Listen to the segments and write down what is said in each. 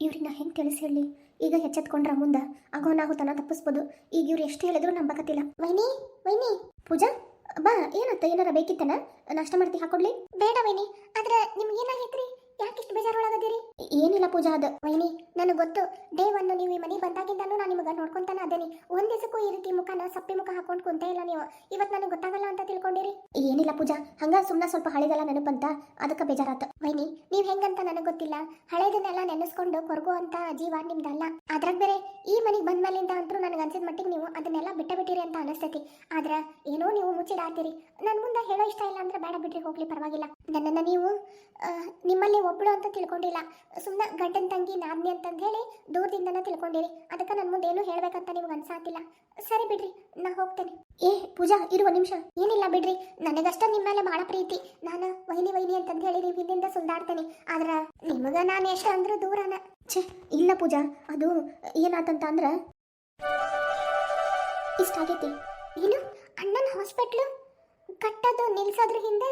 ಇವ್ರನ್ನ ಹೆಂಗೆ ತಿಳಿಸಿ ಹೇಳಿ ಈಗ ಎಚ್ಚೆತ್ಕೊಂಡ್ರ ಮುಂದೆ ಆಗೋ ನಾಹುತನ ತಪ್ಪಿಸ್ಬೋದು. ಈಗ ಇವ್ರು ಎಷ್ಟು ಹೇಳಿದ್ರು ನಂಬಕತ್ತಿಲ್ಲ. ವೈನಿ ವೈನಿ. ಪೂಜಾ, ಬಾ ಏನತ್ತ ಏನಾರ ಬೇಕಿತ್ತನ? ನಾಷ್ಟ ಮಾಡ್ತಿ, ಹಾಕೊಡ್ಲಿ. ಬೇಡ ವೈನಿ, ಆದ್ರೆ ನಿಮ್ಗೆ ಏನಾಗೈತ್ರಿ ಯಾಕೆ ಇಷ್ಟು ಬೇಜಾರೊಳಗದಿರಿ ಏನಿಲ್ಲ ಪೂಜಾ, ಅದು ವೈನಿ, ನನಗೆ ಗೊತ್ತು. ಡೇ ಒಂದು ನೀವು ಈ ಮನೆಗೆ ಬಂದಾಗಿಂದನೂ ನಾನು ನಿಮಗೆ ನೋಡ್ಕೊಂತಾನೆ ಅದೇನಿ. ಒಂದ್ ದಿವಸಕ್ಕೂ ಈ ರೀತಿ ಮುಖನ ಸಪ್ಪಿ ಮುಖ ಹಾಕೊಂಡು ಕುಂತ ಇಲ್ಲ ನೀವು. ಇವತ್ತು ನನಗೆ ಗೊತ್ತಾಗಲ್ಲ ಅಂತ ತಿಳ್ಕೊಂಡಿರಿ? ಏನಿಲ್ಲ ಪೂಜಾ, ಹಂಗ ಸುಮ್ಮನೆ ಸ್ವಲ್ಪ ಹಳೆದೆಲ್ಲ ನೆನಪಂತ ಅದಕ್ಕೆ ಬೇಜಾರಾತ. ವೈನಿ, ನೀವು ಹೆಂಗಂತ ನನಗೆ ಗೊತ್ತಿಲ್ಲ. ಹಳೇದನ್ನೆಲ್ಲ ನೆನೆಸ್ಕೊಂಡು ಕೊರಗು ಅಂತ ಜೀವ ನಿಮ್ದಲ್ಲ. ಅದ್ರಾಗ ಬೇರೆ ಈ ಮನೆಗೆ ಬಂದ್ಮೇಲಿಂದ ಅಂತೂ ನನಗೆ ಅನ್ಸಿದ ಮಟ್ಟಿಗೆ ನೀವು ಅದನ್ನೆಲ್ಲ ಬಿಟ್ಟ ಬಿಟ್ಟಿರಿ ಅಂತ ಅನಿಸ್ತೈತಿ. ಆದ್ರ ಏನೋ ನೀವು ಮುಚ್ಚಿಡಾತೀರಿ. ನನ್ನ ಮುಂದೆ ಹೇಳೋ ಇಷ್ಟ ಇಲ್ಲ ಅಂದ್ರೆ ಬೇಡ ಬಿಟ್ರಿ ಹೋಗ್ಲಿ, ಪರವಾಗಿಲ್ಲ. ನನ್ನನ್ನು ನೀವು ನಿಮ್ಮಲ್ಲಿ ಒಬ್ಳು ಅಂತ ತಿಳ್ಕೊಂಡಿಲ್ಲ. ಸುಮ್ಮನೆ ಗಂಡನ ತಂಗಿ, ನಾದ್ನಿ ಅಂತಂದು ಹೇಳಿ ದೂರದಿಂದನ ತಿಳ್ಕೊಂಡಿರಿ. ಅದಕ್ಕೆ ನನ್ನ ಮುಂದೆ ಏನು ಹೇಳ್ಬೇಕಂತ ನಿಮ್ಗೆ ಅನ್ಸಾತಿಲ್ಲ. ಸರಿ ಬಿಡ್ರಿ, ನಾ ಹೋಗ್ತೇನೆ. ಏ, ಪೂಜಾ, ಇರುವ ನಿಮಿಷ. ಏನಿಲ್ಲ ಬಿಡ್ರಿ. ನನಗಷ್ಟೇ ನಿಮ್ಮ ಮೇಲೆ ಬಹಳ ಪ್ರೀತಿ. ನಾನು ವೈನಿ ವೈನಿ ಅಂತಂದು ಹೇಳಿ ನೀವು ಹಿಂದಿಂದ ಸುಂದಾಡ್ತೇನೆ ಆದ್ರೆ ನಿಮಗೆ ನಾನು ಎಷ್ಟು ಅಂದ್ರೂ ದೂರನ. ಛೇ, ಇಲ್ಲ ಪೂಜಾ, ಅದು ಏನಾತಂತ ಅಂದ್ರ ಇಷ್ಟ ಆಗೈತಿ. ಏನು? ಅಣ್ಣನ ಹಾಸ್ಪಿಟ್ಲು? ಕಟ್ಟೋದು ನಿಲ್ಸೋದ್ರ ಹಿಂದೆ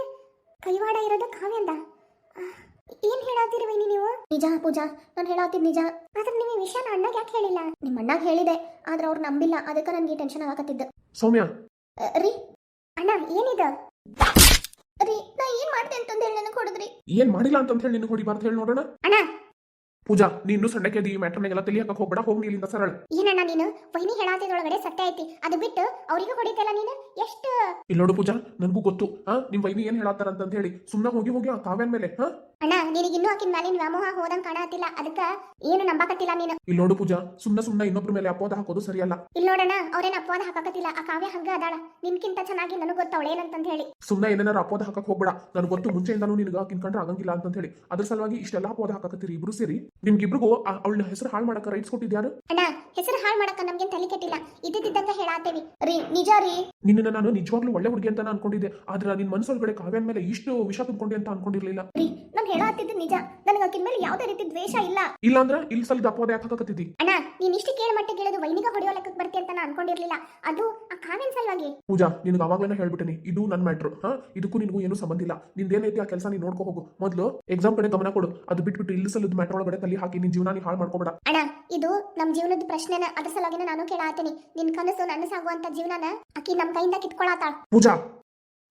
ಕೈವಾಡ ಇರೋದು ಕಾವ್ಯಂದ? ಏನ್ ಹೇಳಾತಿರಿ ವೈನಿ ನೀವು? ನಿಜ ಪೂಜಾ ನಾನು ಹೇಳತ್ತಿದ್ ನಿಜ. ಆದ್ರೆ ನೀವು ಈ ವಿಷಯನ ಅಣ್ಣಗೆ ಯಾಕೆ ಹೇಳಿಲ್ಲ? ನಿಮ್ಮ ಅಣ್ಣಗೆ ಹೇಳಿದೆ ಆದ್ರೆ ಅವ್ರು ನಂಬಿಲ್ಲ ಅದಕ್ಕೆ ನನಗೆ ಟೆನ್ಷನ್ ಆಗತ್ತಿದ್ದು ಸೌಮ್ಯ. ಅ, ರೀ. ಅಣ್ಣ ಏನಿದ? ರೀ ನಾ ಏನ್ ಮಾಡ್ತೆ ಅಂತ ಹೇಳಿ ನನಗೆ ಹೊಡೆದ್ರಿ. ಏನ್ ಮಾಡಿಲ್ಲ ಅಂತ ಹೇಳಿ ನಿನಗೆ ಹೊಡಿಬಾರ್ದು ಹೇಳಿ ನೋಡೋಣ. ಅಣ್ಣ. ಪೂಜಾ ನೀನು ಇನ್ನೂ ಸಣ್ಣಕ್ಕೆ ಈ ಮ್ಯಾಟ್ರನ್ನೆಲ್ಲ ತಲೆ ಹಾಕಕ್ ಹೋಗ್ಬೇಡ ಹೋಗಿ ನೀ ಇಲ್ಲಿಂದ ಸರಳ. ಏನಣ್ಣ ನೀನು? ವೈನಿ ಹೇಳಾತಿದೊಳಗಡೆ ಸತ್ಯ ಐತಿ. ಅದು ಬಿಟ್ಟು ಅವರಿಗೂ ಹೊಡಿತಲ್ಲ ನೀನು? ಎಷ್ಟು? ಇಲ್ಲೋಡು ನೋಡು ಪೂಜಾ ನನಗೂ ಗೊತ್ತು. ಹಾ ನಿಮ್ಮ ವೈನಿ ಏನ್ ಹೇಳತ್ತಾರ ಅಂತ ಹೇಳಿ. ಸುಮ್ಮನೆ ಹೋಗಿ ಹೋಗಿ ಆ ಕಾವ್ಯನ್ ಮೇಲೆ ಹಾ? ಅಣ್ಣ ನಿನಗಿನ್ನೂ ಆಕಿನ ಮ್ಯಾಲಿನ ವ್ಯಾಮೋಹ ಹೋದಂಗ್ ಕಾಣಾತಿಲ್ಲ ಅದಕ್ಕ ಏನು ನಂಬಕತ್ತಿಲ್ಲ ನೀನು? ಇಲ್ಲಿ ನೋಡು ಪೂಜಾ ಸುಮ್ಮನೆ ಸುಮ್ಮನೆ ಇನ್ನೊಬ್ರ ಮೇಲೆ ಅಪೋದ ಹಾಕೋದು ಸರಿಯಲ್ಲ. ಇಲ್ಲಿ ನೋಡಣ್ಣ ಅವ್ರೇನ್ ಅಪವಾದ ಹಾಕಕತ್ತಿಲ್ಲ. ಆ ಕಾವ್ಯ ಹಂಗ ಅದಾಳ. ನಿನ್ಕಿಂತ ಚೆನ್ನಾಗಿ ನನಗೆ ಗೊತ್ತ ಅವಳೇನಂತಂದ್ ಹೇಳಿ. ಸುಮ್ಮನೆ ಏನಾರ ಅಪೋದ ಹಾಕಕ್ ಹೋಗ್ಬೇಡ. ನನಗೆ ಗೊತ್ತು ಮುಂಚೆಯಿಂದಾನು ನಿನಗ ಕಂಡ್ರೆ ಆಗಂಗಿಲ್ಲ ಅಂತ ಹೇಳಿ. ಅದ್ರ ಸಲುವಾಗಿ ಇಷ್ಟೆಲ್ಲ ಅಪೋದ ಹಾಕಕತ್ತೀರಿ ಇಬ್ರು ಸೇರಿ? ನಿಮ್ಗಿಬ್ರಿಗೂ ಅವಳ ಹೆಸರು ಹಾಳು ಮಾಡಕ ರೈಟ್ಸ್ ಕೊಟ್ಟಿದ್ಯಾರು? ಅಣ್ಣ ಹೆಸರು ಹಾಳು ಮಾಡಕ ನಮ್ಗೆ ತಲೆ ಕೆಟ್ಟಿಲ್ಲ. ಇದ್ದಿದ್ದಂಗ ಹೇಳಾತೇವಿ ರೀ ನಿಜ ರೀ? ನಿನ್ನ ನಾನು ನಿಜವಾಗ್ಲೂ ಒಳ್ಳೆ ಹುಡುಗಿ ಅಂತ ಅನ್ಕೊಂಡಿದ್ದೆ. ಆದ್ರೆ ನಿನ್ ಮನಸ್ಸೊಳಗಡೆ ಕಾವ್ಯನ್ ಮೇಲೆ ಇಷ್ಟು ವಿಷ ತುಂಬಿಕೊಂಡಿ ಅಂತ ಅನ್ಕೊಂಡಿರ್ಲಿಲ್ಲ. ರೀ ನಾನು ಹೇಳಾತಿದ್ದು ನಿಜ. ನನಗೆ ಆಕಿನ ಮೇಲೆ ಯಾವುದೇ ರೀತಿ ದ್ವೇಷ ಇಲ್ಲ. ಇಲ್ಲಾಂದ್ರ ಇಲ್ಲಿ ಸಲ ಅಪೋದ ಯಾಕೆ ಹಾಕಕತ್ತಿದ್ದಿ ಅಣ್ಣ ನೀನ್ ಇಷ್ಟು ಕೇಳ ಮಟ್ಟಿಗೆ ಕೇಳೋದು ವೈನಿಗ ಹೊಡೆಯೋ ಲೆಕ್ಕಕ್ಕೆ ಬರ್ತಿ ಅಂತ ನಾನು ಅನ್ಕೊಂಡಿರ್ಲಿಲ್ಲ. ಅದು ಆ ಕಾವ್ಯನ್ ಸಲುವಾಗಿ. ಪೂಜಾ ನಿನಗೆ ಅವಾಗ್ಲೇನೆ ಹೇಳ್ಬಿಟ್ಟಿನಿ. ಇದು ನನ್ನ ಮ್ಯಾಟ್ರು. ಹಾ ಇದಕ್ಕೂ ನಿನಗೂ ಏನು ಸಂಬಂಧ ಇಲ್ಲ. ನಿಂದೇನೈತಿ ಆ ಕೆಲಸ ನೀನು ನೋಡ್ಕೊ ಹೋಗು. ಮೊದಲು ಎಕ್ಸಾಮ್ ಕಡೆ ಗಮನ ಕೊಡು. ಅದು ಬಿಟ್ಬಿಟ್ಟು ಇಲ್ಲಿ ಸಲದ ಮ್ಯಾಟ್ರ್ ಒಳಗಡೆ ತಲೆ ಹಾಕಿ ನಿನ್ ಜೀವನ ನೀ ಹಾಳು ಮಾಡ್ಕೋಬೇಡ. ಅಣ್ಣ ಇದು ನಮ್ಮ ಜೀವನದ ಪ್ರಶ್ನೆನ ಅದ್ರ ಸಲುವಾಗಿನ ನಾನು ಕೇಳಾತೀನಿ ನಿನ್ ಕನಸು ನನಸಾಗುವಂತ ಜೀವನನ ಆಕಿ ನಮ್ಮ ಕೈಯಿಂದ ಕಿತ್ಕೊಳತಾಳ. ಪೂಜಾ!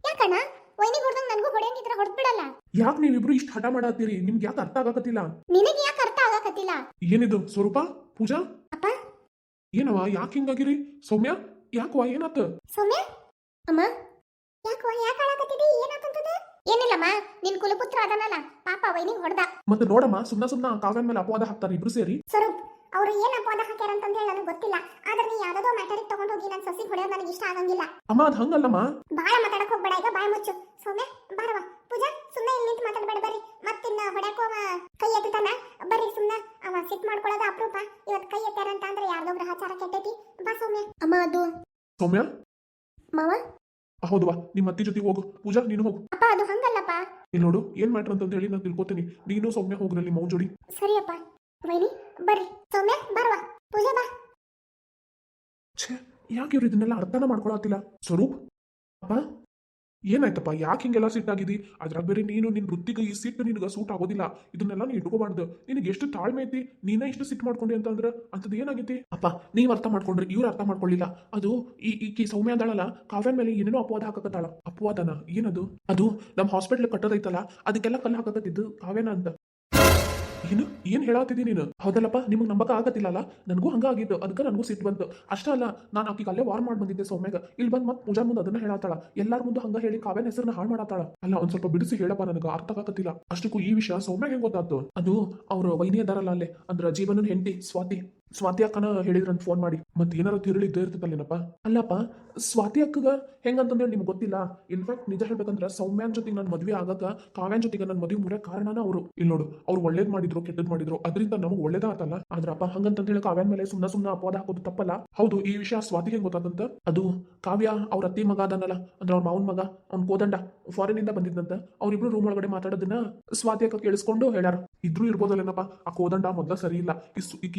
ಯಾಕಣ್ಣ? ವೈನಿಗೆ ಹೊಡೆದಂಗ್ ನನಗೂ ಬಿಡಲ್ಲ ಹೊಡೆದ್ಬಿಡಲ್ಲ. ಯಾಕೆ ನೀವಿಬ್ರು ಇಷ್ಟು ಹಠ ಮಾಡತ್ತೀರಿ? ನಿಮ್ಗೆ ಯಾಕೆ ಅರ್ಥ ಆಗಕತ್ತಿಲ್ಲ? ನಿನಗೆ ಯಾಕೆ ಅರ್ಥ ಆಗಕತ್ತಿಲ್ಲ? ಏನಿದು ಸ್ವರೂಪ? ಪೂಜಾ? ಅಪ್ಪ? ಏನವ ಯಾಕೆ ಹಿಂಗಾಗಿರಿ? ಸೌಮ್ಯ? ಯಾಕವ ಏನಾತ? ಸೌಮ್ಯ? ಅಮ್ಮ? ಯಾಕೋ ಯಾಕೆ ಅಳಕತ್ತಿದಿ ಏನಾತಂತದ ಏನಿಲ್ಲಮ್ಮ ನಿನ್ ಕುಲಪುತ್ರ ಅದನಲ್ಲ. ಪಾಪ ವೈನಿಗೆ ಹೊಡೆದ. ಮತ್ತೆ ನೋಡಮ್ಮ ಸುಮ್ನ ಸುಮ್ನ ಕಾವ್ಯನ್ ಮೇಲೆ ಅಪವಾದ ಹಾಕ್ತಾರೆ ಇಬ್ರು ಸೇರಿ. ಸ್ವರೂಪ್ ಅವ್ರು ಏನಪ್ಪ ಅಪವಾದ ಹಾಕ್ಯಾರ ಅಂತ ಹೇಳಿ ನನಗೆ ಗೊತ್ತಿಲ್ಲ. ಆದ್ರೆ ನೀ ಯಾವ್ದೋ ಮ್ಯಾಟರಿಗೆ ತಗೊಂಡು ಹೋಗಿ ನನ್ನ ಸಸಿ ಹೊಡೆಯೋದು ನನಗೆ ಇಷ್ಟ ಆಗಂಗಿಲ್ಲ. ಅಮ್ಮ ಅದು ಹಂಗಲ್ಲಮ್ಮ. ಬಾಳ ಮಾತಾಡಕ್ ಹೋಗ್ಬೇಡ ಈಗ ಬಾಯ್ ಮುಚ್ಚು. ಸೌಮ್ಯ ಬಾರವ ಪೂಜಾ ಸುಮ್ಮನೆ ಇಲ್ಲಿ ನಿಂತು ಮಾತಾಡಬೇಡ ಬರ್ರಿ. ಮತ್ತಿನ್ನ ಹೊಡ್ಯಾಕೋ ಅವ ಕೈ ಎತ್ತಾನ ಬರ್ರಿ ಸುಮ್ಮನೆ ಅವ ಸಿಟ್ ಮಾಡ್ಕೊಳ್ಳೋದು ಅಪರೂಪ. ಇವತ್ತು ಕೈ ಎತ್ತಾರ ಅಂತ ಅಂದ್ರೆ ಯಾರ್ದೋ ಗ್ರಹಚಾರ ಕೆಟ್ಟೈತಿ. ಬಾ ಸೌಮ್ಯ. ಅಮ್ಮ ಅದು. ಸೌಮ್ಯ? ಮಾವ? ಹೌದವಾ ನಿಮ್ಮ ಅತ್ತಿ ಜೊತೆ ಹೋಗು. ಪೂಜಾ ನೀನು ಹೋಗು. ಅಪ್ಪ ಅದು ಹಂಗಲ್ಲಪ್ಪ. ಇಲ್ಲಿ ನೋಡು ಏನ್ ಮ್ಯಾಟ್ರ್ ಅಂತ ಹೇಳಿ ನಾನು ತಿಳ್ಕೊತೀನಿ. ನೀನು ಸೌಮ್ಯ ಹೋಗ್ರಲ್ಲಿ ಮೌ ಜೋಡಿ ಸರಿಯಪ್ಪ. ವೈನಿ, ಬರ್ರಿ. ಸೌಮ್ಯ ಬರವಾ ಪೂಜೆ ಬಾ. ಛೇ, ಯಾಕೆ ಇವ್ರು ಇದನ್ನೆಲ್ಲ ಅರ್ಥನ ಮಾಡ್ಕೊಳತ್ತಿಲ್ಲ? ಸ್ವರೂಪ್? ಅಪ್ಪ, ಏನಾಯ್ತಪ್ಪ? ಯಾಕೆ ಹಿಂಗೆಲ್ಲ ಸಿಟ್ಟಾಗಿದ್ದಿ ಅದ್ರಾಗ ಬೇರೆ ನೀನು ನಿನ್ ವೃತ್ತಿಗೆ ಈ ಸಿಟ್ಟು ನಿನಗೆ ಸೂಟ್ ಆಗೋದಿಲ್ಲ. ಇದನ್ನೆಲ್ಲ ನೀನು ಇಟ್ಕೋಬಾರ್ದು. ನಿನಗೆ ಎಷ್ಟು ತಾಳ್ಮೆ ಐತಿ? ನೀನೇ ಇಷ್ಟು ಸಿಟ್ಟು ಮಾಡ್ಕೊಂಡಿ ಅಂತಂದ್ರೆ ಅಂಥದ್ದು ಏನಾಗೈತಿ? ಅಪ್ಪ, ನೀವ್ ಅರ್ಥ ಮಾಡ್ಕೊಂಡ್ರಿ. ಇವ್ರು ಅರ್ಥ ಮಾಡ್ಕೊಳ್ಳಿಲ್ಲ ಅದು ಈ ಈಕಿ ಸೌಮ್ಯ ಅದಾಳಲ್ಲ, ಕಾವ್ಯನ ಮೇಲೆ ಏನೇನೋ ಅಪವಾದ ಹಾಕಕತ್ತಾಳ. ಅಪವಾದನ? ಏನದು? ಅದು ನಮ್ಮ ಹಾಸ್ಪಿಟ್ಲ್ ಕಟ್ಟೋದೈತಲ್ಲ, ಅದಕ್ಕೆಲ್ಲ ಕಲ್ಲು ಹಾಕಕತ್ತಿದ್ದು ಕಾವ್ಯನ ಅಂತ. ಏನು? ಏನ್ ಹೇಳಾತಿದಿ ನೀನು? ಹೌದಲ್ಲಪ್ಪ, ನಿಮಗೆ ನಂಬಕ ಆಗತ್ತಿಲ್ಲಲ್ಲ ನನಗೂ ಹಂಗ ಆಗಿತ್ತು. ಅದಕ್ಕೆ ನನಗೂ ಸಿಟ್ಟು ಬಂತು. ಅಷ್ಟೇ ಅಲ್ಲ, ನಾನು ಆಕಿಗೆ ಅಲ್ಲೇ ವಾರ್ ಮಾಡಿ ಬಂದಿದ್ದೆ ಸೌಮ್ಯಾಗ. ಇಲ್ಲಿ ಬಂದು ಮತ್ತೆ ಪೂಜಾ ಮುಂದೆ ಅದನ್ನ ಹೇಳತ್ತಾಳ ಎಲ್ಲಾರ ಮುಂದೆ ಹಂಗ ಹೇಳಿ ಕಾವ್ಯನ ಹೆಸರನ್ನ ಹಾಳು ಮಾಡತ್ತಾಳ ಅಲ್ಲ, ಒಂದ್ ಸ್ವಲ್ಪ ಬಿಡಿಸಿ ಹೇಳಪ್ಪ ನನಗೆ. ಅರ್ಥ ಆಗತ್ತಿಲ್ಲ ಅಷ್ಟಕ್ಕೂ ಈ ವಿಷಯ ಸೌಮ್ಯಾಗ ಹೆಂಗ್ ಗೊತ್ತಾಯ್ತು ಅದು ಅವ್ರ ವೈನಿ ಅದಾರಲ್ಲ ಅಲ್ಲೇ. ಅಂದ್ರ ಜೀವನನ ಹೆಂಡತಿ, ಸ್ವಾತಿ. ಸ್ವಾತಿ ಅಕ್ಕನ ಹೇಳಿದ್ರಂತ ಫೋನ್ ಮಾಡಿ. ಮತ್ತೆ ಏನಾರ ತಿರುಳಿ ಇರ್ತದಲ್ಲೇನಪ್ಪ ಅಲ್ಲಪ್ಪ, ಸ್ವಾತಿ ಅಕ್ಕಗ ಹೆಂಗಂತಂದೇಳಿ ನಿಮ್ಗೆ ಗೊತ್ತಿಲ್ಲ. ಇನ್ಫ್ಯಾಕ್ಟ್ ನಿಜ ಹೇಳ್ಬೇಕಂದ್ರೆ ಸೌಮ್ಯಾನ್ ಜೊತೆಗೆ ನನ್ನ ಮದ್ವೆ ಆಗಕ ಕಾವ್ಯಾನ್ ಜೊತೆಗೆ ನನ್ನ ಮದುವೆ ಮುರಿಯ ಕಾರಣನ ಅವರು. ಇಲ್ಲಿ ನೋಡು, ಅವ್ರು ಒಳ್ಳೇದ್ ಮಾಡಿದ್ರು, ಕೆಟ್ಟದ್ ಮಾಡಿದ್ರು, ಅದರಿಂದ ನಮಗೆ ಒಳ್ಳೇದ ಆತಲ್ಲ. ಆದ್ರಪ್ಪ ಹಂಗಂತ ಹೇಳಿ ಕಾವ್ಯಾನ್ ಮೇಲೆ ಸುಮ್ನ ಸುಮ್ನ ಅಪವಾದ ಹಾಕೋದು ತಪ್ಪಲ್ಲ. ಹೌದು, ಈ ವಿಷಯ ಸ್ವಾತಿಗೆ ಗೊತ್ತಾದಂತ ಅದು ಕಾವ್ಯ ಅವ್ರ ಅತ್ತಿ ಮಗ ಅದನ್ನಲ್ಲ ಅಂದ್ರೆ ಅವ್ರ ಮಾವನ್ ಮಗ, ಅವ್ನ ಕೋದಂಡ ಫಾರಿನ್ ಇಂದ ಬಂದಿದ್ದಂತ ಅವ್ರಿಬ್ರು ರೂಮ್ ಒಳಗಡೆ ಮಾತಾಡೋದನ್ನ ಸ್ವಾತಿ ಅಕ್ಕ ಕೇಳಿಸ್ಕೊಂಡು ಹೇಳ್ಯಾರ. ಇದ್ರು ಇರ್ಬೋದಲ್ಲೇನಪ್ಪ, ಆ ಕೋದಂಡ ಮೊದ್ಲ ಸರಿ ಇಲ್ಲ.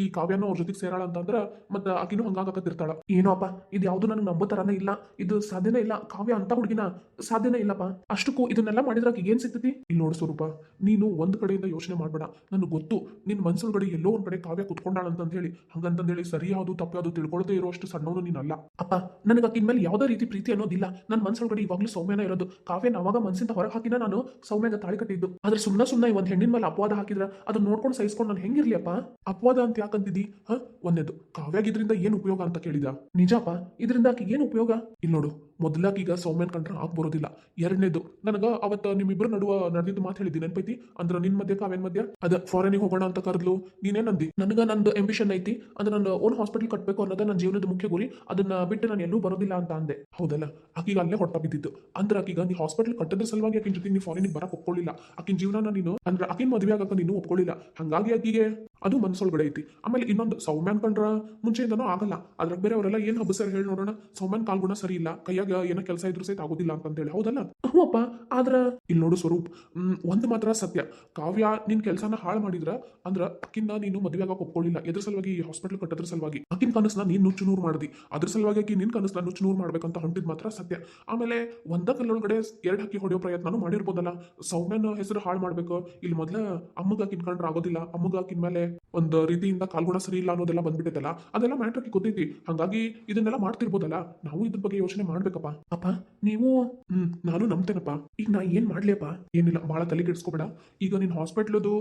ಈ ಕಾವ್ಯನೂ ಅವ್ರ ಜೊತೆಗೆ ಸೇರಾಳ ಅಂತಂದ್ರೆ ಮತ್ತ ಆಕಿನೂ ಹಂಗಾಗತ್ತಿರ್ತಾಳ ಏನೋ ಅಪ್ಪ ಇದು ಯಾವ್ದು ನನಗೆ ನಂಬೋ ತರಾನೇ ಇಲ್ಲ, ಇದು ಸಾಧ್ಯನೇ ಇಲ್ಲ, ಕಾವ್ಯ ಅಂತ ಹುಡುಗಿನ ಸಾಧ್ಯನೇ ಇಲ್ಲಪ್ಪ. ಅಷ್ಟಕ್ಕೂ ಇದನ್ನೆಲ್ಲ ಮಾಡಿದ್ರೆ ಆಕಿಗೆ ಏನ್ ಸಿಗ್ತೈತಿ? ಇಲ್ಲಿ ನೋಡು ಸ್ವರೂಪ, ನೀನು ಒಂದ್ ಕಡೆಯಿಂದ ಯೋಚನೆ ಮಾಡಬೇಡ. ನನಗೆ ಗೊತ್ತು, ನಿನ್ ಮನ್ಸೊಳಗಡೆ ಎಲ್ಲೋ ಒಂದ್ ಕಡೆ ಕಾವ್ಯ ಕುತ್ಕೊಂಡಾಳ ಅಂತ ಹೇಳಿ ಹಂಗಂತಂದೇಳಿ ಸರಿ ಯಾವುದು ತಪ್ಪು ಇರೋ ಅಷ್ಟು ಇರೋಷ್ಟು ಸಣ್ಣವನು ನೀನಲ್ಲ. ಅಪ್ಪ, ನನಗೆ ಆಕಿನ ಮೇಲೆ ಯಾವ್ದೇ ರೀತಿ ಪ್ರೀತಿ ಅನ್ನೋದಿಲ್ಲ. ನನ್ನ ಮನ್ಸೊಳಗಡೆ ಇವಾಗ್ಲೂ ಸೌಮ್ಯನ ಇರೋದು. ಕಾವ್ಯನ ಅವಾಗ ಮನ್ಸಿಂದ ಹೊರಗೆ ಹಾಕಿನ ನಾನು ಸೌಮ್ಯಗ ತಾಳಿ ಕಟ್ಟಿದ್ದು. ಆದ್ರೆ ಸುಮ್ಮನೆ ಸುಮ್ಮನೆ ಒಂದ್ ಹೆಣ್ಣಿನ ಮೇಲೆ ಅಪವಾದ ಹಾಕಿದ್ರ ಅದನ್ನ ನೋಡ್ಕೊಂಡು ಸಹಿಸ್ಕೊಂಡು ನಾನು ಹೆಂಗಿರ್ಲಿ ಅಪ್ಪ? ಅಪವಾದ ಅಂತ ಯಾಕಂತಿದ್ದಿ ಹ? ಒಂದೇದು, ಕಾವ್ಯಾಗಿದ್ರಿಂದ ಏನ್ ಉಪಯೋಗ ಅಂತ ಕೇಳಿದ ನಿಜಪ್ಪ ಇದರಿಂದ ಆಕಿಗೆ ಏನ್ ಉಪಯೋಗ? ಇಲ್ಲಿ ನೋಡು, ಮೊದಲಾಕೀಗ ಸೌಮ್ಯನ್ ಕಂಡ್ರ ಆಗ ಬರೋದಿಲ್ಲ. ಎರಡನೇದು, ನನಗ ಅವತ್ತ ನಿಮ್ಮಿಬ್ರು ನಡುವ ನಡೆದಿದ್ದು ಮಾತು ಹೇಳಿದ್ದಿ ನೆನ್ಪೈತಿ? ಅಂದ್ರ ನಿನ್ ಮಧ್ಯ, ಕಾವ್ಯನ್ ಮಧ್ಯ? ಅದ ಫಾರಿನಿಗೆ ಹೋಗೋಣ ಅಂತ ಕರೆದ್ಲು. ನೀನೇನಂದಿ ನನಗ ನಂದು ಎಂಬಿಷನ್ ಐತಿ. ಅಂದ್ರೆ ನನ್ನ ಓನ್ ಹಾಸ್ಪಿಟಲ್ ಕಟ್ಟಬೇಕು ಅನ್ನೋದ ನನ್ನ ಜೀವನದ ಮುಖ್ಯ ಗುರಿ. ಅದನ್ನ ಬಿಟ್ಟು ನಾನು ಎಲ್ಲೂ ಬರೋದಿಲ್ಲ ಅಂತ ಅಂದೆ. ಹೌದಲ್ಲ? ಆಕೀಗ ಅಲ್ಲೇ ಹೊಟ್ಟ ಬಿದ್ದಿತ್ತು. ಅಂದ್ರೆ ಆಕೀಗ ನೀ ಹಾಸ್ಪಿಟಲ್ ಕಟ್ಟದ್ರ ಸಲುವಾಗಿ ಆಕಿನ ಜೊತೆ ನೀ ಫಾರಿನ್ ಬರಕ್ ಒಪ್ಕೊಳ್ಳಿಲ್ಲ ಆಕಿನ ಜೀವನ ನೀನು, ಅಂದ್ರೆ ಆಕಿನ ಮದುವೆ ಆಗಕ್ಕ ನೀನು ಒಪ್ಕೊಳ್ಳಿಲ್ಲ ಹಂಗಾಗಿ ಆಕಿಗೆ ಅದು ಮನಸ್ಸೊಳಗಡೆ ಐತಿ. ಆಮೇಲೆ ಇನ್ನೊಂದು ಸೌಮ್ಯಾನ್ ಕಂಡ್ರ ಮುಂಚೆಯಿಂದನೂ ಆಗಲ್ಲ. ಅದ್ರಾಗ ಬೇರೆ ಅವರೆಲ್ಲ ಏನ್ ಹಬ್ಬಸರ್ ಹೇಳಿ ನೋಡೋಣ? ಸೌಮ್ಯಾನ್ ಕಾಲ್ಗುಣ ಸರಿ ಇಲ್ಲ. ಕೈಯಾಗ ಏನೋ ಕೆಲಸ ಇದ್ರು ಸಹಿತ ಆಗೋದಿಲ್ಲ ಅಂತ ಹೇಳಿ ಹೌದಲ್ಲ? ಹ್ಞೂ ಅಪ್ಪ. ಆದ್ರ ಇಲ್ಲಿ ನೋಡು ಸ್ವರೂಪ್. ಒಂದು ಒಂದ್ ಮಾತ್ರ ಸತ್ಯ. ಕಾವ್ಯ ನಿನ್ ಕೆಲಸನ ಹಾಳು ಮಾಡಿದ್ರ ಅಂದ್ರ ಅಕ್ಕಿಂದ ನೀನು ಮದುವೆ ಆಗ ಒಪ್ಕೊಳ್ಳಿಲ್ಲ ಎದ್ರ ಸಲುವಾಗಿ ಹಾಸ್ಪಿಟಲ್ ಕಟ್ಟದ್ರ ಸಲುವಾಗಿ. ಅಕ್ಕಿನ ಕನಸನ್ನ ನೀನ್ ನುಚ್ಚು ನೂರು ಮಾಡಿದಿ. ಅದ್ರ ಸಲುವಾಗಿ ಆಕಿ ನಿನ್ ಕನಸನ್ನ ನುಚ್ಚು ನೂರು ಮಾಡ್ಬೇಕಂತ ಹೊಂಟಿದ್ ಮಾತ್ರ ಸತ್ಯ. ಆಮೇಲೆ ಒಂದ ಕಲ್ಲೊಳಗಡೆ ಎರಡ್ ಹಕ್ಕಿ ಹೊಡೆಯೋ ಪ್ರಯತ್ನನೂ ಮಾಡಿರ್ಬೋದಲ್ಲ. ಸೌಮ್ಯನ ಹೆಸರು ಹಾಳು ಮಾಡ್ಬೇಕು? ಇಲ್ಲಿ ಮೊದ್ಲ ಅಮ್ಮಗ ಆಕಿನ್ ಕಂಡ್ರೆ ಆಗೋದಿಲ್ಲ. ಅಮ್ಮಗ ಕಿನ್ ಮೇಲೆ ಒಂದು ರೀತಿಯಿಂದ ಕಾಲ್ಗುಣ ಸರಿ ಇಲ್ಲ ಅನ್ನೋದೆಲ್ಲ ಬಂದ್ಬಿಟ್ಟೈತಲ್ಲ ಅದೆಲ್ಲ ಮ್ಯಾಟ್ರಕ್ಕೆ ಗೊತ್ತೈತಿ. ಹಂಗಾಗಿ ಇದನ್ನೆಲ್ಲ ಮಾಡ್ತಿರ್ಬೋದಲ್ಲ? ನಾವು ಇದ್ರ ಬಗ್ಗೆ ಯೋಚನೆ ಮಾಡ್ಬೇಕಪ್ಪ. ಅಪ್ಪ, ನೀವು, ಹ್ಮ್, ನಾನು ನಂಬ್ತೇನಪ್ಪ. ಈಗ ನಾ ಏನ್ ಮಾಡ್ಲಿಯಪ್ಪ? ಏನಿಲ್ಲ ಬಹಳ ತಲೆ ಕೆಡಿಸ್ಕೋಬೇಡ. ಈಗ ನಿನ್ ಹಾಸ್ಪಿಟ್ಲದು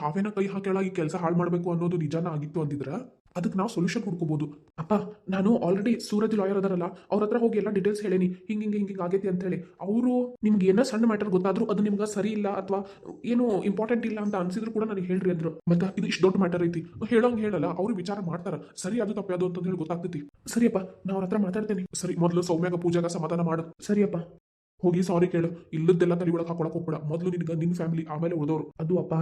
ಕಾವ್ಯನ ಕೈ ಹಾಕಿ ಕೆಲಸ ಹಾಳು ಮಾಡಬೇಕು ಅನ್ನೋದು ನಿಜಾನ ಆಗಿತ್ತು ಅಂದಿದ್ರೆ? ಅದಕ್ಕೆ ನಾವು ಸೊಲ್ಯೂಷನ್ ಹುಡ್ಕೋಬಹುದು ಅಪ್ಪ, ನಾನು ಆಲ್ರೆಡಿ ಸೂರಜ್ ಲಾಯರ್ ಅದರಲ್ಲ, ಅವ್ರ ಹತ್ರ ಹೋಗಿ ಎಲ್ಲ ಡೀಟೇಲ್ಸ್ ಹೇಳೇನಿ. ಹಿಂಗೆ ಹಿಂಗೆ ಹಿಂಗೆ ಆಗೈತಿ ಅಂತ ಹೇಳಿ. ಅವರು ನಿಮ್ಗೆ ಏನೋ ಸಣ್ಣ ಮ್ಯಾಟರ್ ಗೊತ್ತಾದ್ರು ಅದು ನಿಮ್ಗೆ ಸರಿ ಇಲ್ಲ ಅಥವಾ ಏನು ಇಂಪಾರ್ಟೆಂಟ್ ಇಲ್ಲ ಅಂತ ಅನ್ಸಿದ್ರು ಕೂಡ ನನಗೆ ಹೇಳ್ರಿ ಅಂದ್ರು. ಮತ್ತೆ ಇದು ಇಷ್ಟು ದೊಡ್ಡ ಮ್ಯಾಟರ್ ಐತಿ. ಹೇಳೋಂಗೆ ಹೇಳಲ್ಲ, ಅವ್ರು ವಿಚಾರ ಮಾಡ್ತಾರ. ಸರಿ ಅದು ತಪ್ಪ ಅಂತ ಹೇಳಿ ಗೊತ್ತಾಗ್ತೈತಿ. ಸರಿಯಪ್ಪ ನಾವು ಹತ್ರ ಮಾತಾಡ್ತೇನೆ. ಸರಿ, ಮೊದಲು ಸೌಮ್ಯಾಗ ಪೂಜಾಗ ಸಮಾಧಾನ ಮಾಡು. ಸರಿಯಪ್ಪ ಹೋಗಿ ಸಾರಿ ಕೇಳು. ಇಲ್ಲದ್ದೆಲ್ಲ ತಲೆ ಒಳಗೆ ಹಾಕೊಳಕ್ ಹೋಗ್ಬೇಡ. ಮೊದಲು ನಿನ್ಗೆ ನಿನ್ನ ಫ್ಯಾಮಿಲಿ ಆಮೇಲೆ ಉಳಿದವರು ಅದು ಅಪ್ಪ.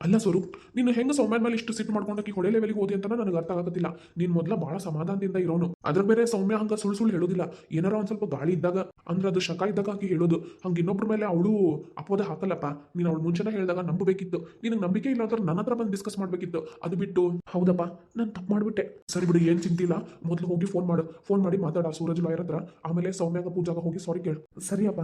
ಅಲ್ಲ ಸ್ವರೂಪ್, ನೀನು ಹೆಂಗ ಸೌಮ್ಯನ ಮೇಲೆ ಇಷ್ಟು ಸಿಟ್ಟು ಮಾಡ್ಕೊಂಡಕ್ಕೆ ಹೊಳೆ ಲೆವೆಲ್ಗೆ ಹೋದಿ ಅಂತ ನನಗೆ ಅರ್ಥ ಆಗತ್ತಿಲ್ಲ. ನೀನ್ ಮೊದ್ಲ ಬಹಳ ಸಮಾಧಾನದಿಂದ ಇರೋನು. ಅದ್ರ ಬೇರೆ ಸೌಮ್ಯ ಹಂಗ ಸುಳ್ಳು ಸುಳ್ಳು ಹೇಳೋದಿಲ್ಲ. ಏನಾರ ಒಂದ್ ಸ್ವಲ್ಪ ಗಾಳಿ ಇದ್ದಾಗ, ಅಂದ್ರೆ ಅದು ಶಕ ಇದ್ದಾಗ ಆಕಿ ಹೇಳೋದು. ಹಂಗ ಇನ್ನೊಬ್ರ ಮೇಲೆ ಅವಳು ಅಪೋದ ಹಾಕಲ್ಲಪ್ಪ. ನೀನು ಅವಳು ಮುಂಚೆನೇ ಹೇಳಿದಾಗ ನಂಬಬೇಕಿತ್ತು. ನಿನಗೆ ನಂಬಿಕೆ ಇಲ್ಲ ಅಂದ್ರೆ ನನ್ನ ಹತ್ರ ಬಂದು ಡಿಸ್ಕಸ್ ಮಾಡ್ಬೇಕಿತ್ತು. ಅದು ಬಿಟ್ಟು, ಹೌದಪ್ಪ, ನಾನು ತಪ್ಪು ಮಾಡ್ಬಿಟ್ಟೆ. ಸರಿ ಬಿಡು, ಏನ್ ಚಿಂತಿಲ್ಲ ಮೊದ್ಲು ಹೋಗಿ ಫೋನ್ ಮಾಡು. ಫೋನ್ ಮಾಡಿ ಮಾತಾಡ ಸೂರಜ್ ಲಾಯರ್ ಹತ್ರ. ಆಮೇಲೆ ಸೌಮ್ಯಾಗ ಪೂಜಾಗ ಹೋಗಿ ಸಾರಿ ಕೇಳು. ಸರಿಯಪ್ಪ.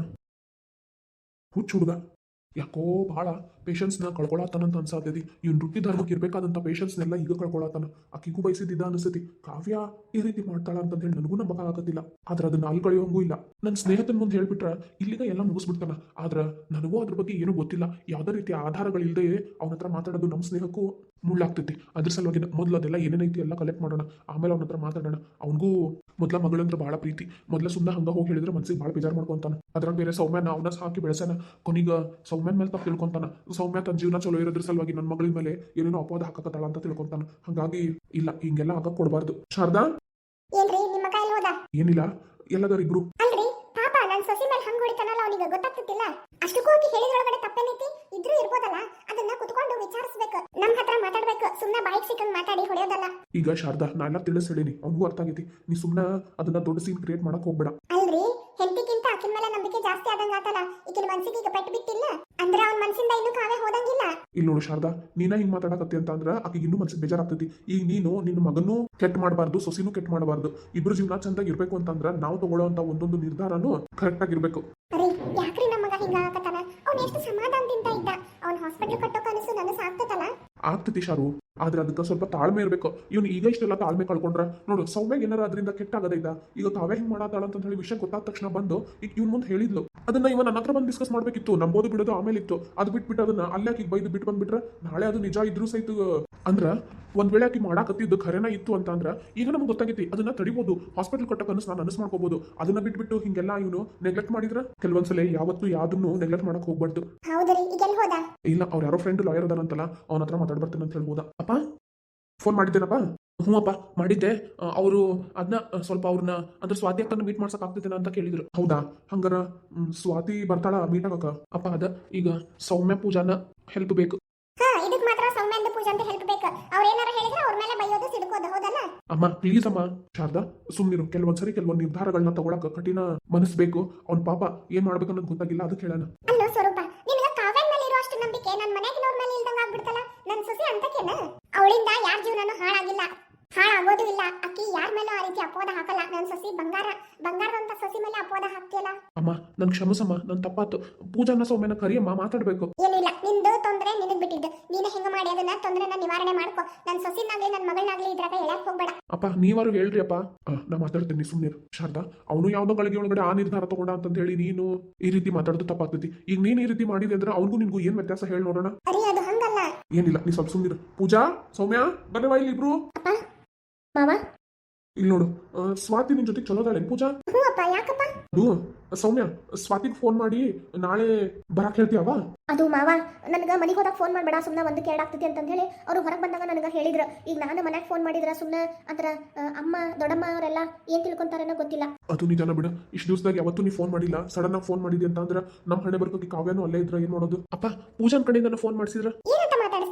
ಹುಚ್ಚು ಹುಡುಗ. ಯಾಕೋ ಭಾಳ ಪೇಷನ್ಸ್ನ ಕಳ್ಕೊಳತ್ತಾನಂತ ಅನ್ಸಾತೈತಿ. ಇವ್ನ ವೃತ್ತಿ ಧರ್ಮಕ್ಕೆ ಇರಬೇಕಾದಂಥ ಪೇಷನ್ಸ್ನೆಲ್ಲ ಈಗ ಕಳ್ಕೊಳತ್ತಾನ ಆಕಿಗೂ ಬಯಸಿದ್ದ ಅನಿಸ್ತೈತಿ ಕಾವ್ಯ ಈ ರೀತಿ ಮಾಡ್ತಾಳ ಅಂತ ಹೇಳಿ ನನಗೂ ನಂಬಕ್ಕಾಗತ್ತಿಲ್ಲ ಆದ್ರೆ ಅದನ್ನ ಅಲ್ಲಿ ಕಳೆಯೋಂಗೂ ಇಲ್ಲ. ನನ್ನ ಸ್ನೇಹಿತನ ಮುಂದೆ ಹೇಳ್ಬಿಟ್ರೆ ಇಲ್ಲಿಗ ಎಲ್ಲ ಮುಗಿಸ್ಬಿಡ್ತಾನ. ಆದ್ರೆ ನನಗೂ ಅದ್ರ ಬಗ್ಗೆ ಏನೂ ಗೊತ್ತಿಲ್ಲ. ಯಾವುದೇ ರೀತಿಯ ಆಧಾರಗಳಿಲ್ಲದೆ ಅವನ ಹತ್ರ ಮಾತಾಡೋದು ನಮ್ಮ ಸ್ನೇಹಕ್ಕೂ ಮುಳ್ಳಾಗ್ತೈತಿ. ಅದ್ರ ಸಲುವಾಗಿ ಮೊದಲು ಅದೆಲ್ಲ ಏನೇನೈತಿ ಎಲ್ಲ ಕಲೆಕ್ಟ್ ಮಾಡೋಣ. ಆಮೇಲೆ ಅವನ ಹತ್ರ ಮಾತಾಡೋಣ. ಅವನಿಗೂ ಮೊದಲ ಮಗಳಂದ್ರೆ ಭಾಳ ಪ್ರೀತಿ. ಮೊದಲ ಸುಮ್ಮನೆ ಹಂಗ ಹೋಗಿ ಹೇಳಿದ್ರೆ ಮನ್ಸಿಗೆ ಭಾಳ ಬೇಜಾರು ಮಾಡ್ಕೊತಾನೆ. ಅದ್ರಾಗ ಬೇರೆ ಸೌಮ್ಯನ ಅವನ ಹಾಕಿ ಬೆಳೆಸಾನ ಕೊನಿಗ ಸೌಮ್ಯನ ಮೇಲೆ ತಪ್ಪು ತಿಳ್ಕೊತಾನ. ಸೌಮ್ಯ ತನ್ನ ಜೀವನ ಚಲೋ ಇರೋದ್ರ ಸಲುವಾಗಿ ನನ್ನ ಮಗಳ ಮೇಲೆ ಏನೇನೋ ಅಪವಾದ ಹಾಕಕತ್ತಾಳ ಅಂತ ತಿಳ್ಕೊತಾನ. ಹಂಗಾಗಿ ಇಲ್ಲ ಹಿಂಗೆಲ್ಲ ಆಗಕ್ಕೆ ಕೊಡಬಾರ್ದು. ಶಾರದಾ? ಏನಿಲ್ಲ. ಎಲ್ಲದರ ಇಬ್ರು. ಅಲ್ರಿ ಪಾಪ ನನ್ನ ಸೊಸಿ ಮೇಲೆ ಹಂಗ ಹೊಡಿತಾನಲ್ಲ ಅವನಿಗೆ ಗೊತ್ತಾಗ್ತಿಲ್ಲ ಅಷ್ಟಕ್ಕೂ ಹೇಳಿದ್ರೊಳಗಡೆ ತಪ್ಪೇನೈತಿ? ಇದ್ರೂ ಇರ್ಬೋದಲ್ಲ. ಅದನ್ನ ಕುತ್ಕೊಂಡು ವಿಚಾರಿಸ್ಬೇಕು. ನಮ್ ಹತ್ರ ಮಾತಾಡ್ಬೇಕು. ಸುಮ್ನೆ ಬಾಯಿಗೆ ಸಿಕ್ಕಂಗ್ ಮಾತಾಡಿ ಹೊಡೆಯೋದಲ್ಲ. ಈಗ ಶಾರದಾ ನಾ ಎಲ್ಲ ತಿಳಿಸ್ ಹೇಳಿನಿ ಅವ್ನಿಗೂ ಅರ್ಥ ಆಗೈತಿ. ನೀ ಸುಮ್ನೆ ಅದನ್ನ ದೊಡ್ಡ ಸೀನ್ ಕ್ರಿಯೇಟ್ ಮಾಡಕ್ ಹೋಗ್ಬೇಡ. ಅಲ್ರಿ? ಹೆಂಡತಿಗಿಂತ ಆಕಿನ ಮೇಲೆ ನಂಬಿಕೆ ಜಾಸ್ತಿ ಆದಂಗ ಆತಲ್ಲ. ಈಗಿನ ಮನ್ಸಿಗೆ ಈಗ ಪೆಟ್ಟು ಬಿಟ್ಟಿಲ್ಲ. ಅಂದ್ರೆ ಅವ್ನ ಮನ್ಸಿಂದ ಇನ್ನು ಕಾವೇ ಹೋದಂಗಿಲ್ಲ. ಇಲ್ಲಿ ನೋಡು ಶಾರದಾ ನೀನ ಹಿಂಗ್ ಮಾತಾಡಕತ್ತಿ ಅಂತ ಅಂದ್ರ ಆಕಿಗೆ ಇನ್ನೂ ಮನ್ಸಿಗೆ ಬೇಜಾರಾಗ್ತೈತಿ. ಈಗ ನೀನು ನಿನ್ನ ಮಗನೂ ಕೆಟ್ಟ ಮಾಡಬಾರ್ದು ಸೊಸಿನೂ ಕೆಟ್ಟ ಮಾಡಬಾರ್ದು. ಇಬ್ರು ಜೀವನ ಚಂದಾಗಿ ಇರ್ಬೇಕು ಅಂತಂದ್ರ ನಾವು ತಗೊಳ್ಳೋಂತ ಒಂದೊಂದು ನಿರ್ಧಾರನೂ ಕರೆಕ್ಟ್ ಆಗಿರ್ಬೇಕು. ಅರೆ ಯಾಕ್ರಿ ನಮ್ಮ ಅವ್ನು ಎಷ್ಟು ಸಮಾಧಾನದಿಂದ ಇದ್ದ? ಅವ್ನ ಹಾಸ್ಪಿಟಲ್ ಕಟ್ಟೋ ಕನಸು ನನಸು ಆಗ್ತದಲ್ಲ ಆಗ್ತೈತಿ ಶಾರು. ಆದ್ರೆ ಅದಕ್ಕೆ ಸ್ವಲ್ಪ ತಾಳ್ಮೆ ಇರಬೇಕು. ಇವ್ನು ಈಗ ಇಷ್ಟೆಲ್ಲ ತಾಳ್ಮೆ ಕಳ್ಕೊಂಡ್ರ ನೋಡು ಸೌಮ್ಯ ಏನಾರ ಅದರಿಂದ ಕೆಟ್ಟ ಆಗದೈತ ಈಗ ತಾವೇ ಹಿಂಗ್ ಮಾಡತ್ತಾಳ ಅಂತ ಹೇಳಿ ವಿಷಯ ಗೊತ್ತಾದ ತಕ್ಷಣ ಬಂದು ಈಗ ಇವ್ನ ಮುಂದೆ ಹೇಳಿದ್ಲು. ಅದನ್ನ ಇವ ನನ್ನ ಹತ್ರ ಬಂದು ಡಿಸ್ಕಸ್ ಮಾಡ್ಬೇಕಿತ್ತು ನಂಬೋದು ಬಿಡೋದು ಆಮೇಲೆ ಇತ್ತು ಅದು ಬಿಟ್ಬಿಟ್ಟು ಅದನ್ನ ಅಲ್ಲೇ ಆಕಿಗೆ ಬೈದು ಬಿಟ್ಟು ಬಂದ್ಬಿಟ್ರೆ ನಾಳೆ ಅದು ನಿಜ ಇದ್ರೂ ಸಹಿತ ಅಂದ್ರ ಒಂದ್ ವೇಳೆ ಆಕಿ ಮಾಡಾಕತ್ತಿದ್ದು ಖರೇನ ಇತ್ತು ಅಂತ ಅಂದ್ರ ಈಗ ನಮ್ಗೆ ಗೊತ್ತಾಗೈತಿ ಅದನ್ನ ತಡಿಬೋದು. ಹಾಸ್ಪಿಟಲ್ ಕಟ್ಟೋ ಕನಸು ನಾನು ಅನಸ್ ಮಾಡ್ಕೋಬಹುದು ಅದನ್ನ ಬಿಟ್ಬಿಟ್ಟು ಹಿಂಗೆಲ್ಲ ಇವನು ನೆಗ್ಲೆಕ್ಟ್ ಮಾಡಿದ್ರ? ಕೆಲವೊಂದ್ಸಲ ಯಾವತ್ತು ಯಾವ್ದನ್ನು ನೆಗ್ಲೆಕ್ಟ್ ಮಾಡಕ್ ಹೋಗ್ಬಾರ್ದು. ಈಗ ಇಲ್ಲ ಅವ್ರ ಯಾರೋ ಫ್ರೆಂಡ್ ಲಾಯರ್ ಅದಾರಂತಲ್ಲ ಅವನ ಹತ್ರ ಮಾತಾಡ್ಬರ್ತೇನೆ ಅಂತ ಹೇಳ್ಬೋದಾ? ಅಪ್ಪ ಫೋನ್ ಮಾಡಿದ್ದೇನಪ್ಪ? ಹ್ಞೂ ಅಪ್ಪ ಮಾಡಿದ್ದೆ. ಅವರು ಅದನ್ನ ಸ್ವಲ್ಪ ಅವ್ರನ್ನ ಅಂದ್ರೆ ಸ್ವಾತಿ ಅಕ್ಕನ ಮೀಟ್ ಮಾಡ್ಸಕ್ ಆಗ್ತೈತೇನ ಅಂತ ಕೇಳಿದ್ರು. ಹೌದಾ? ಹಂಗಾರ ಸ್ವಾತಿ ಬರ್ತಾಳ ಮೀಟ್ ಆಗಕ್ಕ? ಅಪ್ಪ ಅದ ಈಗ ಸೌಮ್ಯ ಪೂಜಾನ ಹೆಲ್ಪ್ ಬೇಕು. ಅಮ್ಮ ಪ್ಲೀಸ್ ಅಮ್ಮ ಶಾರದಾ ಸುಮ್ನಿರು. ಕೆಲವೊಂದ್ಸರಿ ಕೆಲವೊಂದು ನಿರ್ಧಾರಗಳನ್ನ ತಗೊಳಕ ಕಠಿಣ ಮನಸ್ಬೇಕು ಅವ್ನ ಪಾಪ ಏನ್ ಮಾಡ್ಬೇಕನ್ನೋದು ಗೊತ್ತಾಗಿಲ್ಲ ಅದಕ್ಕೆ ಹೇಳೋಣ ಅಲ್ಲೋ ಸ್ವರೂಪ ನಿನಗ ಕಾವ್ಯನ್ ಮೇಲೆ ಇರೋ ಅಷ್ಟು ನಂಬಿಕೆ ನನ್ ಮನೆಗಿನವ್ರ ಮೇಲೆ ಇಲ್ದಂಗ ಆಗ್ಬಿಡ್ತಲ್ಲ ನನ್ ಸೊಸೆ ಅಂತಕೇನ ಅವಳಿಂದ ಯಾರ ಜೀವನನೂ ಹಾಳಾಗಿಲ್ಲ. ಹಾಳಾಗೋದು ಇಲ್ಲ. ಅಕ್ಕಿ ಯಾರ ಮೇಲೂ ಆ ರೀತಿ ಅಪವಾದ ಹಾಕಲ್ಲ. ನನ್ನ ಸಸಿ ಬಂಗಾರ. ಬಂಗಾರದಂತ ಸಸಿ ಮೇಲೆ ಅಪವಾದ ಹಾಕ್ತಿಯಲ್ಲ? ಅಮ್ಮ ನನ್ ಕ್ಷಮಸಮ್ಮ. ನನ್ ತಪ್ಪಾತು ಪೂಜಾನ ಸೌಮ್ಯನ ಕರಿಯಮ್ಮ ಮಾತಾಡ್ಬೇಕು. ಏನಿಲ್ಲ. ನಿಂದು ತೊಂದ್ರೆ ನಿನಗ್ ಬಿಟ್ಟಿದ್ದು. ನೀನು ಹೆಂಗ ಮಾಡಿ ಅದನ್ನ ತೊಂದ್ರೆನ ನಿವಾರಣೆ ಮಾಡ್ಕೋ. ನನ್ನ ಸಸಿನಾಗ್ಲಿ ನನ್ನ ಮಗಳನಾಗ್ಲಿ ಇದ್ರಾಗ ಹೇಳಕ್ ಹೋಗ್ಬೇಡ. ಅಪ್ಪ ನೀವಾರು ಹೇಳ್ರಿ ಅಪ್ಪ. ಆ, ನಾ ಮಾತಾಡ್ತೀನಿ ಸುಮ್ಮನೆ ಶಾರದಾ ಅವನು ಯಾವ್ದೋ ಗಳಿಗೆ ಒಳಗಡೆ ಆ ನಿರ್ಧಾರ ತಗೊಂಡ ಅಂತ ಹೇಳಿ ನೀನು ಈ ರೀತಿ ಮಾತಾಡೋದು ತಪ್ಪಾಗ್ತೈತಿ. ಈಗ ನೀನ್ ಈ ರೀತಿ ಮಾಡಿದೆ ಅಂದ್ರೆ ಅವನಿಗೂ ನಿನ್ಗೂ ಏನ್ ವ್ಯತ್ಯಾಸ ಹೇಳಿ ನೋಡೋಣ? ಅರಿ ಅದು ಏನಿಲ್ಲ ನೀ ಸ್ವಲ್ಪ ಸುಮ್ಮನಿರು ಪೂಜಾ ಸೌಮ್ಯ ಬನ್ನಿವಾ ಇಲ್ಲಿ ಇಬ್ರು. ಮಾವ? ಇಲ್ಲಿ ನೋಡು ಆ, ಸ್ವಾತಿ ನಿನ್ ಜೊತೆ ಚಲೋದಾಳೆ ಪೂಜಾ? ಹ್ಞೂ ಅಪ್ಪ ಯಾಕಪ್ಪ? ಅದು ಸೌಮ್ಯ ಸ್ವಾತಿಗ್ ಫೋನ್ ಮಾಡಿ ನಾಳೆ ಬರಕ್ ಹೇಳ್ತೀಯವ ಅದು ಮಾವ ನನಗೆ ಮನೆಗೆ ಹೋದಾಗ ಫೋನ್ ಮಾಡಬೇಡ ಸುಮ್ಮನೆ ಒಂದು ಕೇಳಾಗ್ತೈತಿ ಅಂತ ಹೇಳಿ ಅವರು ಹೊರಗೆ ಬಂದಾಗ ನನಗೆ ಹೇಳಿದ್ರು. ಈಗ ನಾನು ಮನ್ಯಾಗ ಫೋನ್ ಮಾಡಿದ್ರೆ ಸುಮ್ಮನೆ ಅಂತರ ಅಮ್ಮ ದೊಡ್ಡಮ್ಮ ಅವರೆಲ್ಲ ಏನು ತಿಳ್ಕೊಂತಾರೇನೋ ಗೊತ್ತಿಲ್ಲ. ಅದು ನಿಜಾನ ಬಿಡ. ಇಷ್ಟು ದಿವಸದಾಗ ಯಾವತ್ತೂ ನೀ ಫೋನ್ ಮಾಡಿಲ್ಲ. ಸಡನ್ ಆಗಿ ಫೋನ್ ಮಾಡಿದ್ಯ ಅಂತ ಅಂದ್ರೆ ನಮ್ಮ ಹಣೆ ಬರ್ಕೋಕೆ ಕಾವ್ಯನೂ ಅಲ್ಲೇ ಇದ್ರ ಏನ್ ಮಾಡೋದು? ಅಪ್ಪ ಪೂಜಾನ್ ಕಡೆಯಿಂದ ಫೋನ್ ಮಾಡಿಸಿದ್ರ?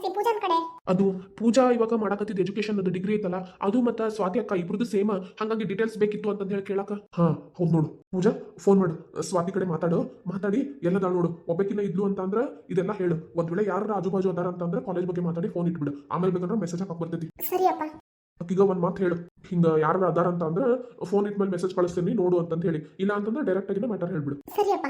ಮಾತಾಡಿಸ್ತಿ ಪೂಜಾನ್ ಕಡೆ. ಅದು ಪೂಜಾ ಇವಾಗ ಮಾಡಕತ್ತಿದ್ದ ಎಜುಕೇಶನ್ ಅದು ಡಿಗ್ರಿ ಐತಲ್ಲ ಅದು ಮತ್ತ ಸ್ವಾತಿ ಅಕ್ಕ ಇಬ್ರದ್ದು ಸೇಮ್ ಹಂಗಾಗಿ ಡೀಟೇಲ್ಸ್ ಬೇಕಿತ್ತು ಅಂತ ಹೇಳಿ ಕೇಳಕ. ಹಾ ಹೌದ್ ನೋಡು. ಪೂಜಾ ಫೋನ್ ಮಾಡು. ಸ್ವಾತಿ ಕಡೆ ಮಾತಾಡು. ಮಾತಾಡಿ ಎಲ್ಲದಾಳು ನೋಡು. ಒಬ್ಬಕಿನ ಇದ್ಲು ಅಂತ ಅಂದ್ರ ಇದೆಲ್ಲ ಹೇಳು. ಒಂದ್ ವೇಳೆ ಯಾರ ಆಜು ಬಾಜು ಅದಾರ ಅಂತ ಅಂದ್ರೆ ಕಾಲೇಜ್ ಬಗ್ಗೆ ಮಾತಾಡಿ ಫೋನ್ ಇಟ್ಬಿಡು. ಆಮೇಲೆ ಬೇಕಂದ್ರೆ ಮೆಸೇಜ್ ಹಾಕಕ್ ಬರ್ತೈತಿ ಸರಿ ಅಪ್ಪ. ಈಗ ಒಂದ್ ಮಾತು ಹೇಳು. ಹಿಂಗ ಯಾರು ಅದಾರ ಅಂತ ಅಂದ್ರೆ ಫೋನ್ ಇಟ್ಮೇಲೆ ಮೆಸೇಜ್ ಕಳಿಸ್ತೀನಿ ನೋಡು ಅಂತ ಹೇಳಿ. ಇಲ್ಲ ಅಂತಂದ್ರೆ ಡೈರೆಕ್ಟ್ ಆಗಿ ಮ್ಯಾಟರ್ ಹೇಳ್ಬಿಡು. ಸರಿ ಅಪ್ಪ.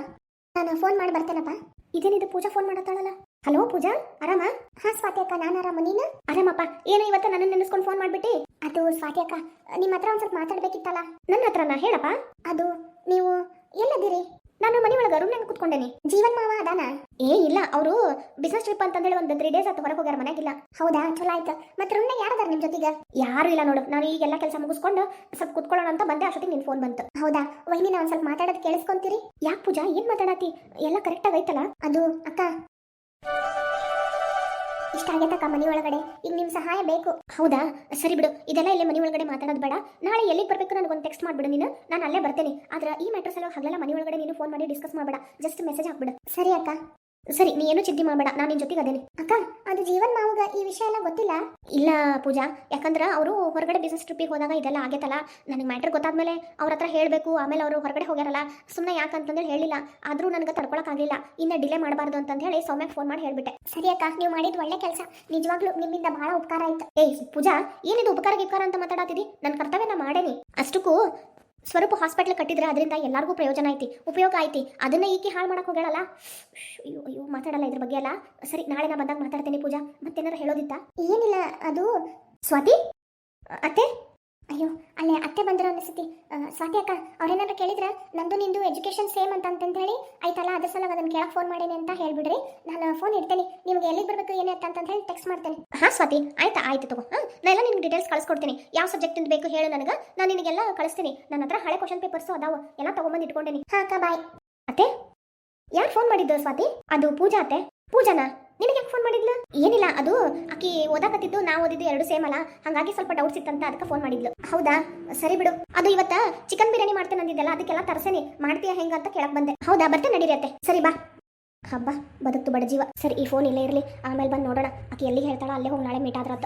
ನಾನು ಫೋನ್ ಮಾಡಿ ಬರ್ತೇನಪ್ಪ. ಇದೇನಿದು ಪೂಜಾ ಫೋನ್ ಮಾಡತ್ತಾಳಲ್ಲ? ಹಲೋ ಪೂಜಾ, ಆರಾಮ? ಹಾ ಸ್ವಾತಿ ಅಕ್ಕ ನಾನು ಆರಾಮ. ನೀನು? ಆರಾಮಪ್ಪ. ಏನು ಇವತ್ತು ನನ್ನ ನೆನೆಸ್ಕೊಂಡು ಫೋನ್ ಮಾಡ್ಬಿಟ್ಟಿ? ಅದು ಸ್ವಾತಿ ಅಕ್ಕ ನಿಮ್ಮ ಹತ್ರ ಒಂದ್ ಸ್ವಲ್ಪ ಮಾತಾಡ್ಬೇಕಿತ್ತಲ್ಲ? ನನ್ನ ಹತ್ರನಾ ಹೇಳಪ್ಪ? ಅದು ನೀವು ಎಲ್ಲದಿರಿ? ನಾನು ಮನೆ ಒಳಗೆ ರೂಮ್ನಾಗ ಕುತ್ಕೊಂಡೇನಿ. ಜೀವನ್ ಮಾವ ಅದಾನ? ಏ, ಇಲ್ಲ. ಅವರು ಬಿಸ್ನೆಸ್ ಟ್ರಿಪ್ ಅಂತ ಹೇಳಿ ಒಂದು ತ್ರೀ ಡೇಸ್ ಆತ ಹೊರಗೆ ಹೋಗ್ಯಾರ ಮನೆಗಿಲ್ಲ. ಹೌದಾ? ಚಲೋ ಆಯ್ತು. ಮತ್ತೆ ರೂಮ್ನಾಗ ಯಾರದಾರ ನಿಮ್ ಜೊತೆಗೆ? ಯಾರು ಇಲ್ಲ ನೋಡು. ನಾನು ಈಗೆಲ್ಲ ಕೆಲಸ ಮುಗಿಸ್ಕೊಂಡು ಸ್ವಲ್ಪ ಕುತ್ಕೊಳ್ಳೋಣ ಅಂತ ಬಂದೆ. ಅಷ್ಟೊತ್ತಿಗೆ ನಿನ್ ಫೋನ್ ಬಂತು. ಹೌದಾ? ವೈನಿ ಒಂದ್ ಸ್ವಲ್ಪ ಮಾತಾಡೋದು ಕೇಳಿಸ್ಕೊಂತೀರಿ? ಯಾಕೆ ಪೂಜಾ? ಏನ್ ಮಾತಾಡತಿ? ಎಲ್ಲ ಕರೆಕ್ಟ್ ಆಗೈತಲ್ಲ ಅದು, ಅಕ್ಕ ಇಷ್ಟ ಅಕ್ಕ ಮನೆ ಒಳಗಡೆ. ಈಗ ನಿಮ್ ಸಹಾಯ ಬೇಕು. ಹೌದಾ? ಸರಿ ಬಿಡು. ಇದೆಲ್ಲ ಇಲ್ಲೇ ಮನೆ ಒಳಗಡೆ ಮಾತಾಡೋದು ಬೇಡ. ನಾಳೆ ಎಲ್ಲಿಗೆ ಬರ್ಬೇಕು ನನಗೊಂದು ಟೆಕ್ಸ್ಟ್ ಮಾಡ್ಬಿಡು ನೀನು. ನಾನು ಅಲ್ಲೇ ಬರ್ತೇನೆ. ಆದ್ರೆ ಈ ಮ್ಯಾಟ್ರಸ್ ಎಲ್ಲ ಹಗಲೆಲ್ಲ ಮನೆ ಒಳಗಡೆ ನೀನು ಫೋನ್ ಮಾಡಿ ಡಿಸ್ಕಸ್ ಮಾಡಬೇಡ. ಜಸ್ಟ್ ಮೆಸೇಜ್ ಹಾಕ್ಬಿಡು. ಸರಿ ಅಕ್ಕ. ಸರಿ ನೀ ಏನು ಚಿಂತೆ ಮಾಡಬೇಡ ನಾನು ನಿನ್ ಜೊತೆಗೆ ಅದೇನೆ. ಅಕ್ಕ ಅದು ಜೀವನ್ ಮಾವಗ ಈ ವಿಷಯ ಎಲ್ಲ ಗೊತ್ತಿಲ್ಲ? ಇಲ್ಲ ಪೂಜಾ ಯಾಕಂದ್ರೆ ಅವರು ಹೊರಗಡೆ ಬಿಸ್ನೆಸ್ ಟ್ರಿಪ್ಪಿಗೆ ಹೋದಾಗ ಇದೆಲ್ಲ ಆಗೈತಲ್ಲ ನನಗೆ ಮ್ಯಾಟ್ರ್ ಗೊತ್ತಾದ್ಮೇಲೆ ಅವ್ರ ಹತ್ರ ಹೇಳಬೇಕು ಆಮೇಲೆ ಅವರು ಹೊರಗಡೆ ಹೋಗ್ಯಾರಲ್ಲ ಸುಮ್ಮನೆ ಯಾಕಂತಂದ್ರೆ ಹೇಳಿಲ್ಲ ಆದರೂ ನನಗೆ ತಡ್ಕೊಳಕ್ಕಾಗಲಿಲ್ಲ ಇನ್ನ ಡಿಲೇ ಮಾಡಬಾರ್ದು ಅಂತ ಹೇಳಿ ಸೌಮ್ಯಕ್ಕೆ ಫೋನ್ ಮಾಡಿ ಹೇಳ್ಬಿಟ್ಟೆ. ಸರಿ ಅಕ್ಕ ನೀವು ಮಾಡಿದ ಒಳ್ಳೆ ಕೆಲಸ ನಿಜವಾಗ್ಲೂ ನಿಮ್ಮಿಂದ ಬಹಳ ಉಪಕಾರ ಆಯ್ತು. ಏಯ್ ಪೂಜಾ ಏನಿದು ಉಪಕಾರ ಗಿಪಕಾರ ಅಂತ ಮಾತಾಡತ್ತಿದಿ ನನ್ನ ಕರ್ತವ್ಯನ ಮಾಡೇನಿ. ಅಷ್ಟಕ್ಕೂ ಸ್ವರೂಪ ಹಾಸ್ಪಿಟ್ಲ್ ಕಟ್ಟಿದ್ರೆ ಅದರಿಂದ ಎಲ್ಲರಿಗೂ ಪ್ರಯೋಜನ ಐತಿ, ಉಪಯೋಗ ಐತಿ. ಅದನ್ನ ಈಕೆ ಹಾಳು ಮಾಡಕ್ ಹೋಗ್ಯಾಳಲ್ಲ? ಅಯ್ಯೋ ಅಯ್ಯೋ, ಮಾತಾಡಲ್ಲ ಇದ್ರ ಬಗ್ಗೆ ಅಲ್ಲ? ಸರಿ, ನಾಳೆ ನಾ ಬಂದಾಗ ಮಾತಾಡ್ತೇನೆ ಪೂಜಾ. ಮತ್ತೇನಾರ ಹೇಳೋದಿತ್ತ? ಏನಿಲ್ಲ, ಅದು, ಸ್ವಾತಿ? ಅತ್ತೆ? ಅಯ್ಯೋ ಅಲ್ಲೇ ಅತ್ತೆ ಬಂದಿರೋ ಅನಿಸುತ್ತಿ ಸ್ವಾತಿ ಅಕ್ಕ ಅವ್ರೇನಾದ್ರು ಕೇಳಿದ್ರೆ? ನಂದು ನಿಂದು ಎಜುಕೇಶನ್ ಸೇಮ್ ಅಂತ ಅಂತ ಹೇಳಿ. ಆಯ್ತಲ್ಲ ಅದ್ರ ಸಲ ಅದನ್ನ ಕೇಳಕ್ ಫೋನ್ ಮಾಡೇನಿ ಅಂತ ಹೇಳ್ಬಿಡ್ರಿ. ನಾನು ಫೋನ್ ಇಡ್ತೇನೆ. ನಿಮ್ಗೆ ಎಲ್ಲಿಗೆ ಬರಬೇಕು ಏನೇ ಅಂತ ಅಂತ ಹೇಳಿ ಟೆಕ್ಸ್ಟ್ ಮಾಡ್ತೇನೆ. ಹಾ ಸ್ವಾತಿ ಆಯ್ತಾ? ಆಯ್ತು ತಗೋ. ಹಾ ಎಲ್ಲ ನಿಮ್ಗೆ ಡೀಟೇಲ್ಸ್ ಕಳಿಸ್ಕೊಡ್ತೀನಿ. ಯಾವ ಸಬ್ಜೆಕ್ಟ್ ಬೇಕು ಹೇಳು ನನಗೆ. ನಾನು ನಿನಗೆಲ್ಲ ಕಳಿಸ್ತೀನಿ. ನನ್ನ ಹತ್ರ ಹಳೆ ಕ್ವಶನ್ ಪೇಪರ್ಸ್ ಅದಾವ. ಎಲ್ಲ ತಗೊಂಬಂದು ಇಟ್ಕೊಂಡೇನಿ. ಹಾ ಅಕ್ಕ ಬಾಯ್ ಅತ್ತೆ? ಯಾರು ಫೋನ್ ಮಾಡಿದ್ದು ಸ್ವಾತಿ? ಅದು ಪೂಜಾ ಅತ್ತೆ? ಪೂಜಾನಾ? ನಿನಗೆ ಯಾಕೆ ಫೋನ್ ಮಾಡಿದ್ಲು? ಏನಿಲ್ಲ, ಅದು ಆಕಿ ಓದಾಕತ್ತಿದ್ದು ನಾ ಓದಿದ್ದು ಎರಡು ಸೇಮ್ ಅಲ್ಲ. ಹಂಗಾಗಿ ಸ್ವಲ್ಪ ಡೌಟ್ಸ್ ಇತ್ತಂತ ಅದಕ್ಕೆ ಫೋನ್ ಮಾಡಿದ್ಲು. ಹೌದಾ? ಸರಿ ಬಿಡು. ಅದು ಇವತ್ತ ಚಿಕನ್ ಬಿರಿಯಾನಿ ಮಾಡ್ತೇನೆ ಅಂದಿದ್ದೆಲ್ಲ ಅದಕ್ಕೆಲ್ಲ ತರಸೇನಿ. ಮಾಡ್ತೀಯಾ ಹೆಂಗ ಅಂತ ಕೇಳಕ್ ಬಂದೆ. ಹೌದಾ? ಬರ್ತೆ ನಡೀರತ್ತೆ ಸರಿ ಬಾ. ಹಬ್ಬ, ಬದುಕ್ತು ಬಡ ಜೀವ. ಸರಿ, ಈ ಫೋನ್ ಇಲ್ಲೇ ಇರಲಿ. ಆಮೇಲೆ ಬಂದು ನೋಡೋಣ. ಆಕಿ ಎಲ್ಲಿ ಹೇಳ್ತಾಳ ಅಲ್ಲೇ ಹೋಗಿ ನಾಳೆ ಮೀಟ್ ಆದ್ರಾತ.